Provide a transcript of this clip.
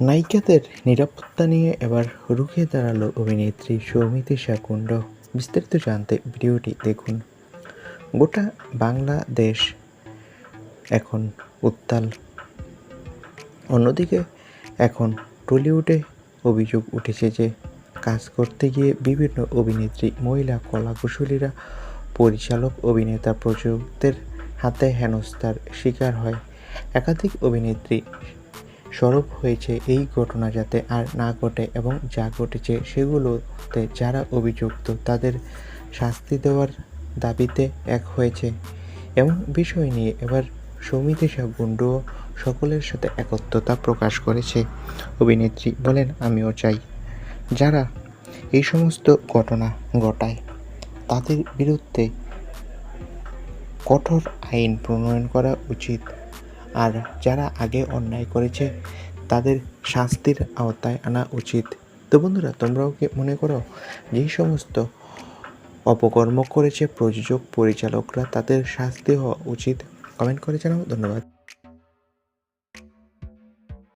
নায়িকাদের নিরাপত্তা নিয়ে এবার রুখে দাঁড়াল অভিনেত্রী সৌমিত্রী শাকুণ্ড বিস্তারিত জানতে ভিডিওটি দেখুন। গোটা বাংলাদেশ এখন উত্তাল। অন্যদিকে এখন টলিউডে অভিযোগ উঠেছে যে, কাজ করতে গিয়ে বিভিন্ন অভিনেত্রী, মহিলা কলাকুশলীরা পরিচালক, অভিনেতা প্রযোজকদের হাতে হেনস্থার শিকার হয়। একাধিক অভিনেত্রী সরব হয়েছে এই ঘটনা যাতে আর না ঘটে এবং যা ঘটেছে সেগুলোতে যারা অভিযুক্ত, তাদের শাস্তি দেওয়ার দাবিতে এক হয়েছে। এমন বিষয় নিয়ে এবার সমিতি গুন্ডুও সকলের সাথে একত্রতা প্রকাশ করেছে। অভিনেত্রী বলেন, আমিও চাই যারা এই সমস্ত ঘটনা ঘটায়, তাদের বিরুদ্ধে কঠোর আইন প্রণয়ন করা উচিত। আর যারা আগে অন্যায় করেছে, তাদের শাস্তির আওতায় আনা উচিত। তো বন্ধুরা, তোমরাও কি মনে করো, যেই সমস্ত অপকর্ম করেছে প্রযোজক, পরিচালকরা, তাদের শাস্তি হওয়া উচিত? কমেন্ট করে জানাও। ধন্যবাদ।